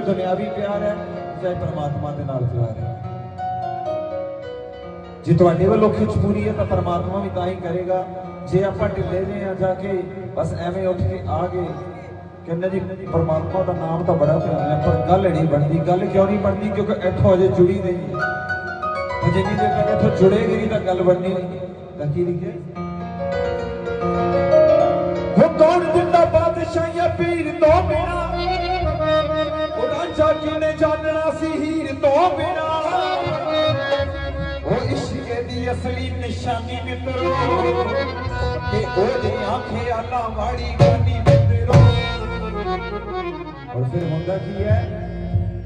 ਦੁਨਿਆਵੀ ਪਿਆਰ ਹੈ ਚਾਹੇ ਪਰਮਾਤਮਾ ਦੇ ਨਾਲ ਪਿਆਰ ਹੈ। ਜੇ ਤੁਹਾਡੇ ਵੱਲੋਂ ਖਿੱਚ ਪੂਰੀ ਹੈ, ਤਾਂ ਪਰਮਾਤਮਾ ਵੀ ਤਾਂ ਹੀ ਕਰੇਗਾ। ਜੇ ਆਪਾਂ ਢਿੱਲੇ ਜੇ ਆ ਜਾ ਕੇ, ਬਸ ਐਵੇਂ ਉੱਠ ਕੇ ਆ ਗਏ, ਕਹਿੰਦੇ ਜੀ, ਪਰਮਾਤਮਾ ਦਾ ਨਾਮ ਤਾਂ ਬੜਾ ਪਿਆਰਾ ਹੈ, ਪਰ ਗੱਲ ਨਹੀਂ ਬਣਦੀ। ਗੱਲ ਕਿਉਂ ਨਹੀਂ ਬਣਦੀ? ਕਿਉਂਕਿ ਇੱਥੋਂ ਅਜੇ ਜੁੜੀ ਨਹੀਂ। ਹੈ ਤਾਂ ਜਿੰਨੀ ਦੇਰ ਤੱਕ ਇੱਥੋਂ ਜੁੜੇਗੀ ਨਹੀਂ ਤਾਂ ਗੱਲ ਬਣਨੀ ਨਹੀਂ। ਤਾਂ ਕੀ ਲਿਖਿਆ? ਬਿਨਾ ਉਹ ਇਸ਼ਕ ਦੀ ਅਸਲੀ ਨਿਸ਼ਾਨੀ ਮਿੱਤਰੋ ਕਿ ਉਹਦੇ ਆਂਖੇ ਵਾੜੀ ਗਾਨੀ ਮਿੱਤਰੋ ਔਰ ਫਿਰ ਹੁੰਦਾ ਕੀ ਹੈ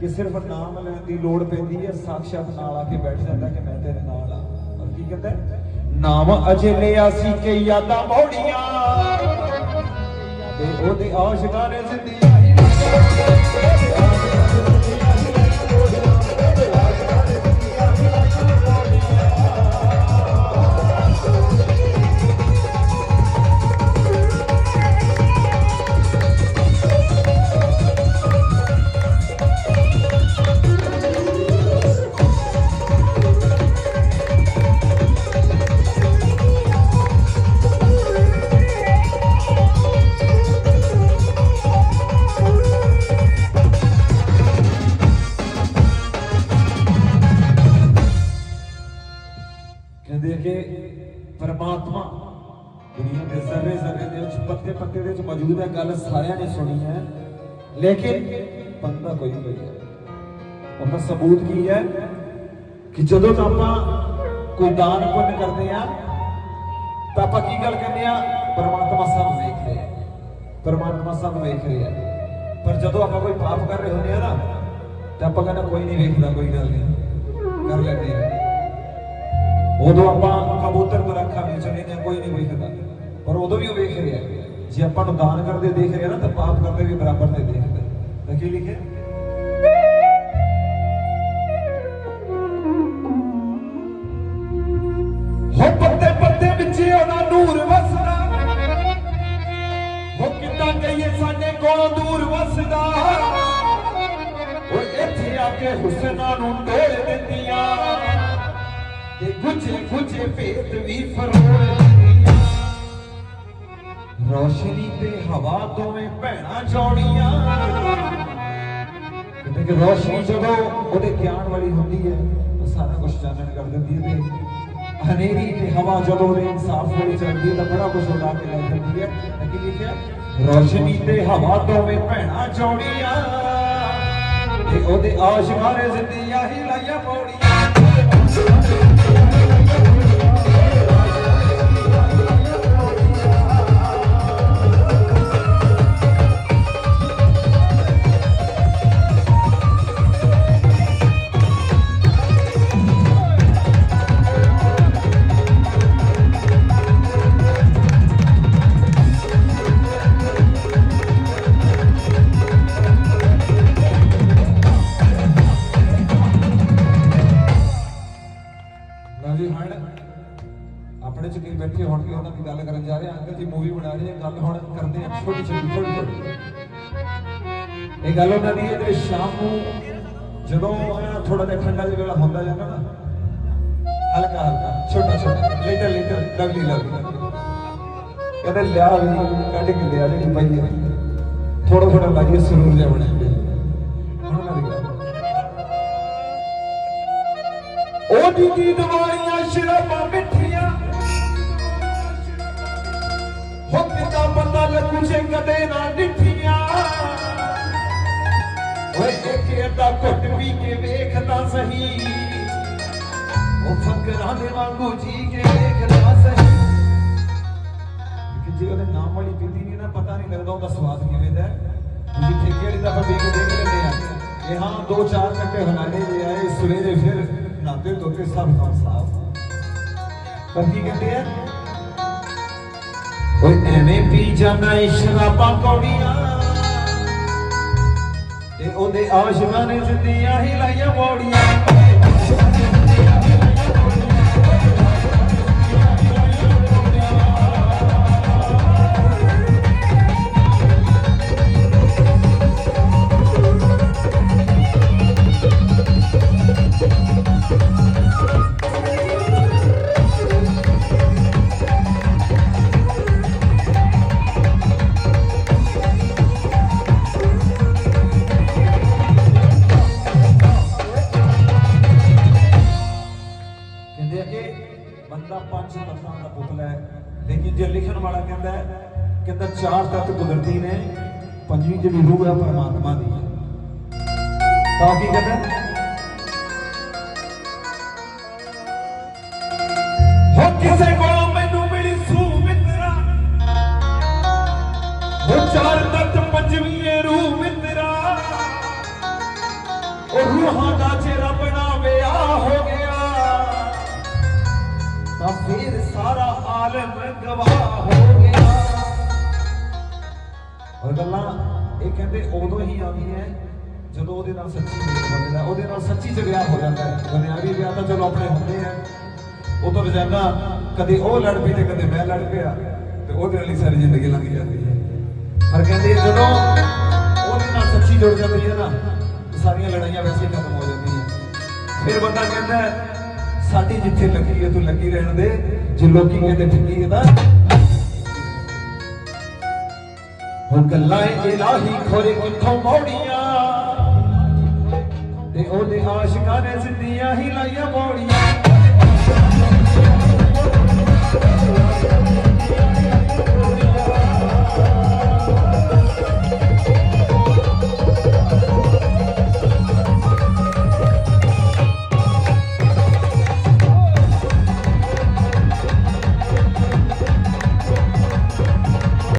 ਕਿ ਸਿਰਫ ਨਾਮ ਲੈਣ ਦੀ ਲੋੜ ਪੈਂਦੀ ਹੈ ਸਾਖਸ਼ਾਤ ਨਾਲ ਆ ਕੇ ਬੈਠ ਜਾਂਦਾ ਕਿ ਮੈਂ ਤੇਰੇ ਨਾਲ ਆ। ਔਰ ਕੀ ਕਹਿੰਦਾ ਨਾਮ ਅਜੇ ਲਿਆ ਸੀ ਕਿ ਯਾਦਾਂ ਮੋੜੀਆਂ। ਤੇ ਉਹਦੇ ਆਸ਼ਿਕਾਂ ਨੇ ਜ਼ਿੰਦਗੀ ਦੇ ਦੇ ਵਿੱਚ ਪੱਤੇ ਪੱਤੇ ਦੇ ਵਿੱਚ ਮੌਜੂਦ ਹੈ, ਗੱਲ ਸਾਰਿਆਂ ਨੇ ਸੁਣੀ ਹੈ। ਲੇਕਿਨ ਬੰਦਾ ਕੋਈ ਨਹੀਂ ਹੈ ਉਹਦਾ ਸਬੂਤ ਕੀ ਹੈ? ਕਿ ਜਦੋਂ ਤਾਂ ਆਪਾਂ ਕੋਈ ਦਾਨ ਪੁੰਨ ਕਰਦੇ ਆ ਤਾਂ ਆਪਾਂ ਕੀ ਗੱਲ ਕਹਿੰਦੇ ਆ ਪਰਮਾਤਮਾ ਸਭ ਵੇਖ ਰਿਹਾ ਹੈ। ਪਰਮਾਤਮਾ ਸਭ ਵੇਖ ਰਿਹਾ ਹੈ। ਪਰ ਜਦੋਂ ਆਪਾਂ ਕੋਈ ਪਾਪ ਕਰ ਰਹੇ ਹੁੰਦੇ ਆ ਨਾ, ਤਾਂ ਆਪਾਂ ਕਹਿੰਦਾ ਕੋਈ ਨਹੀਂ ਵੇਖਦਾ, ਕੋਈ ਗੱਲ ਨਹੀਂ। ਕਰ ਲੈਂਦੇ ਆ ਉਦੋਂ ਆਪਾਂ ਕਬੂਤਰ ਤੋਂ ਰੱਖਾਂ ਵਿੱਚ ਚਲੇ ਕੋਈ ਨਹੀਂ ਵੇਖਦਾ। ਪਰ ਉਦੋਂ ਵੀ ਉਹ ਵੇਖ ਰਿਹਾ ਜੇ ਆਪਾਂ ਨੂੰ ਦਾਨ ਕਰਦੇ ਦੇਖ ਰਿਹਾ ਨਾ, ਤਾਂ ਪਾਪ ਕਰਦੇ ਵੀ ਬਰਾਬਰ ਤੇ ਦੇਖਦਾ ਤਾਂ ਕੀ ਲਿਖਿਆ? ਹੋ ਪੱਤੇ ਪੱਤੇ ਵਿੱਚ ਉਹਦਾ ਨੂਰ ਵਸਦਾ। ਹੋ ਕਿੱਦਾਂ ਕਹੀਏ ਸਾਡੇ ਕੋਲੋਂ ਦੂਰ ਵਸਦਾ। ਉਹ ਇੱਥੇ ਆ ਕੇ ਹੁਸਨਾਂ ਨੂੰ ਢੋਲ ਦਿੰਦੀਆਂ। ਤੇ ਗੁੱਝੇ ਗੁੱਝੇ ਭੇਤ ਵੀ ਫਰੋਲ ਰੋਸ਼ਨੀ ਤੇ ਹਵਾ ਦੋਵੇਂ ਭੈਣਾਂ ਜੋੜੀਆਂ ਕਹਿੰਦੇ ਰੋਸ਼ਨੀ ਜਦੋਂ ਉਹਦੇ ਗਿਆਨ ਵਾਲੀ ਹੁੰਦੀ ਹੈ, ਤਾਂ ਸਾਰਾ ਕੁਝ ਚਾਨਣ ਕਰ ਦਿੰਦੀ ਹੈ ਤੇ ਹਨੇਰੀ ਤੇ ਹਵਾ ਜਦੋਂ ਉਹਦੇ ਇਨਸਾਫ ਵਾਲੀ ਚੱਲਦੀ ਹੈ, ਤਾਂ ਬੜਾ ਕੁਝ ਉਡਾ ਕੇ ਲੈ ਜਾਂਦੀ ਹੈ। ਤਾਂ ਲਿਖਿਆ? ਰੋਸ਼ਨੀ ਤੇ ਹਵਾ ਦੋਵੇਂ ਭੈਣਾਂ ਜੋੜੀਆਂ ਤੇ ਉਹਦੇ ਆਸ਼ਿਕਾਂ ਨੇ ਜ਼ਿੰਦਗੀਆਂ ਹੀ ਲਾਈਆਂ ਪੌੜੀਆਂ। ਜੀ ਗੱਲ ਹੁਣ ਕਰਦੇ ਆ ਛੋਟੀ ਛੋਟੀ ਥੋੜੀ ਥੋੜੀ ਇਹ ਗੱਲ ਉਹਨਾਂ ਦੀ ਹੈ ਕਿ ਸ਼ਾਮ ਨੂੰ ਜਦੋਂ ਥੋੜਾ ਜਿਹਾ ਠੰਡਾ ਜਿਹਾ ਵੇਲਾ ਹੁੰਦਾ ਜਾਂਦਾ ਨਾ, ਹਲਕਾ ਹਲਕਾ, ਛੋਟਾ ਛੋਟਾ ਲਿਟਲ ਲਿਟਲ ਲਵਲੀ ਲਵਲੀ ਕਹਿੰਦੇ, ਲਿਆ ਵੀ ਕੱਢ ਕੇ ਲਿਆ ਜਿਹੜੀ ਪਈ ਹੈ। ਥੋੜਾ ਥੋੜਾ ਲਾਈਏ ਸਰੂਰ ਜਿਹਾ ਬਣਿਆ ਹੁਣ ਦੀ ਦਵਾਈਆਂ ਸ਼ਰਾਬਾਂ ਮਿੱਠੀਆਂ ਕਦੇ ਨਾ ਡਿੱਠੀਆਂ। ਓਏ ਇੱਕ ਅੱਧਾ ਘੁੱਟ ਪੀ ਕੇ ਵੇਖਦਾ ਸਹੀ। ਉਹ ਫਕਰਾਂ ਦੇ ਵਾਂਗੂ ਜੀ ਕੇ ਵੇਖਦਾ ਸਹੀ। ਕਿ ਜੇ ਉਹਦੇ ਨਾਮ ਵਾਲੀ ਪੀਤੀ ਨਹੀਂ ਨਾ, ਪਤਾ ਨਹੀਂ ਲੱਗਦਾ ਉਹਦਾ ਸਵਾਦ ਕਿਵੇਂ ਦਾ ਤੁਸੀਂ ਠੇਕੇ ਵਾਲੀ ਦਾ ਆਪਾਂ ਕੇ ਦੇਖ ਲੈਂਦੇ ਆ। ਕਿ ਹਾਂ, ਦੋ ਚਾਰ ਘੰਟੇ ਹਨਾਲੇ ਦੇ ਆਏ, ਸਵੇਰੇ ਫਿਰ ਨਾਤੇ ਧੋਤੇ ਸਭ ਕੰਮ ਸਾਫ਼। ਪਰ ਕੀ ਕਹਿੰਦੇ ਆ? ਓਏ ਐਵੇਂ ਪੀ ਜਾਣਾ ਏ ਸ਼ਰਾਬਾਂ ਕੌੜੀਆਂ ਤੇ ਉਹਦੇ ਆਸ਼ਿਕਾਂ ਨੇ ਜ਼ਿੰਦਗੀਆਂ ਹੀ ਲਾਈਆਂ ਮੋੜੀਆਂ। ਕਹਿੰਦਾ ਚਾਰ ਤੱਤ ਕੁਦਰਤੀ ਨੇ, ਪੰਜਵੀਂ ਜਿਹੜੀ ਰੂਹ ਹੈ ਪਰਮਾਤਮਾ ਦੀ ਤਾਂ ਕੀ ਕਹਿੰਦਾ ਹੋ? ਕਿਸੇ ਕੋਲੋਂ ਮੈਨੂੰ ਮਿਲੀ ਸੂ ਮਿੱਤਰਾ ਹੋ ਚਾਰ ਤੱਤ ਪੰਜਵੀਂ ਇਹ ਰੂਹ ਮਿੱਤਰਾ। ਉਹ ਰੂਹਾਂ ਦਾ ਜੇ ਰੱਬ ਨਾਲ ਵਿਆਹ ਹੋ ਗਿਆ। ਤਾਂ ਫਿਰ ਸਾਰਾ ਆਲਮ ਗਵਾਹ ਹੋ ਗਿਆ। ਔਰ ਗੱਲਾਂ, ਇਹ ਕਹਿੰਦੇ ਉਦੋਂ ਹੀ ਆਉਂਦੀਆਂ ਜਦੋਂ ਉਹਦੇ ਨਾਲ ਸੱਚੀ ਮੇਲ ਬਣਦਾ ਉਹਦੇ ਨਾਲ ਸੱਚੀ ਚ ਵਿਆਹ ਹੋ ਜਾਂਦਾ ਹੈ। ਦੁਨਿਆਵੀ ਵਿਆਹ ਤਾਂ ਚਲੋ ਆਪਣੇ ਹੁੰਦੇ ਆ ਉਦੋਂ ਰੋਜ਼ਾਨਾ ਕਦੇ ਉਹ ਲੜ ਪਈ ਤੇ ਕਦੇ ਮੈਂ ਲੜ ਪਿਆ, ਤੇ ਉਹਦੇ ਨਾਲ ਹੀ ਸਾਰੀ ਜ਼ਿੰਦਗੀ ਲੰਘ ਜਾਂਦੀ ਹੈ। ਪਰ ਕਹਿੰਦੇ ਜਦੋਂ ਉਹਦੇ ਨਾਲ ਸੱਚੀ ਜੁੜ ਜਾਂਦੀ ਹੈ ਨਾ ਸਾਰੀਆਂ ਲੜਾਈਆਂ ਵੈਸੇ ਖਤਮ ਹੋ ਜਾਂਦੀਆਂ ਫਿਰ ਬੰਦਾ ਕਹਿੰਦਾ, ਸਾਡੀ ਜਿੱਥੇ ਲੱਗੀ ਹੈ, ਤੂੰ ਲੱਗੀ ਰਹਿਣ ਦੇ। ਜੇ ਲੋਕੀ ਕਹਿੰਦੇ ਠੱਗੀ ਹੈ ਤਾਂ ਉਹ ਗੱਲਾਂ ਇਲਾਹੀ ਖੋਰੇ ਕਿੱਥੋਂ ਮੋੜੀਆਂ ਤੇ ਉਹਦੇ ਆਸ਼ਿਕਾਂ ਨੇ ਜ਼ਿੰਦੀਆਂ ਹੀ ਲਾਈਆਂ ਮੋੜੀਆਂ